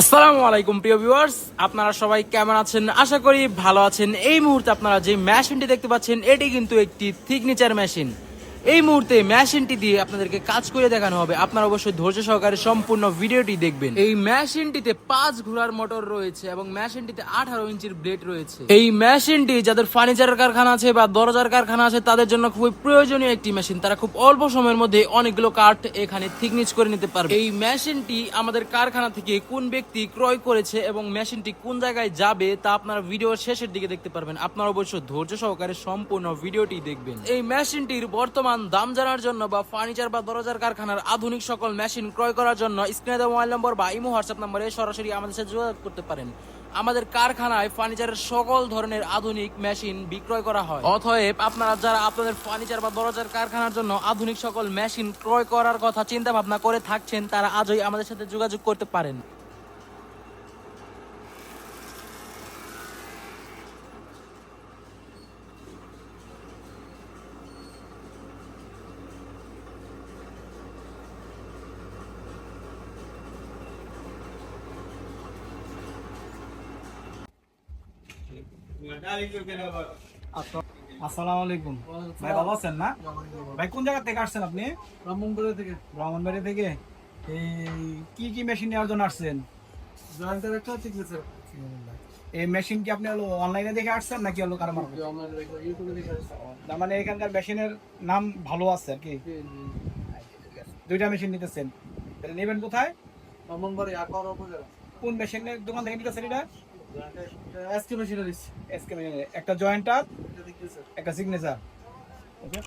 আসসালামু আলাইকুম, প্রিয় ভিউয়ার্স আপনারা সবাই কেমন আছেন? আশা করি ভালো আছেন। এই মুহূর্তে আপনারা যে মেশিনটি দেখতে পাচ্ছেন, এটি কিন্তু একটি থিকনিচার মেশিন এই মুহূর্তে মেশিনটি দিয়ে আপনাদেরকে কাজ করে দেখানো হবে। আপনারা অবশ্যই ধৈর্য সহকারে সম্পূর্ণ ভিডিওটি দেখবেন। এই মেশিনটিতে পাঁচ ঘোড়ার মোটর রয়েছে এবং মেশিনটিতে আঠারো ইঞ্চির ব্লেড রয়েছে। এই মেশিনটি যাদের ফার্নিচারের কারখানা আছে বা দরজার কারখানা আছে, তাদের জন্য খুবই প্রয়োজনীয় একটি মেশিন। তারা খুব অল্প সময়ের মধ্যে অনেকগুলো কাঠ এখানে থিকনিচ করে নিতে পারবে। এই মেশিনটি আমাদের কারখানা থেকে কোন ব্যক্তি ক্রয় করেছে এবং মেশিনটি কোন জায়গায় যাবে, তা আপনারা ভিডিওর শেষের দিকে দেখতে পারবেন। আপনারা অবশ্যই ধৈর্য সহকারে সম্পূর্ণ ভিডিওটি দেখবেন। এই মেশিনটির বর্তমান দাম জানার জন্য বা ফার্নিচার বা দরজার কারখানার আধুনিক সকল মেশিন ক্রয় করার জন্য স্ক্রিনে দেওয়া মোবাইল নম্বর বা ইমো হোয়াটসঅ্যাপ নম্বরে সরাসরি আমাদের সাথে যোগাযোগ করতে পারেন। আমাদের কারখানায় ফার্নিচারের সকল ধরনের আধুনিক মেশিন বিক্রয় করা হয়। অতএব আপনারা যারা আপনাদের ফার্নিচার বা দরজার কারখানার জন্য আধুনিক সকল মেশিন ক্রয় করার কথা চিন্তা ভাবনা করে থাকছেন, তারা আজই আমাদের সাথে যোগাযোগ করতে পারেন। আসসালামু আলাইকুম। ভাই ভালো আছেন না? ভাই কোন জায়গা থেকে আসছেন আপনি? ব্রাহ্মণবাড়ি থেকে। ব্রাহ্মণবাড়ি থেকে? এই কি কি মেশিন নেওয়ার জন্য আসছেন? জয়েন্টার একটা ঠিক এই মেশিন কি আপনি হলো অনলাইনে দেখে আসছেন নাকি হলো কারও। তার মানে এখানকার মেশিনের নাম ভালো আছে আর কি। দুইটা মেশিন নিতেছেন। তাহলে নেবেন কোথায়? ব্রাহ্মণবাড়ি আকার কোন মেশিনের দোকান থেকে নিতেছেন এটা? এসকে মেশিনারিজ এসকে মেশিনের একটা জয়েন্টার এটা দেখতেছে একটা সিগনেচার ওকে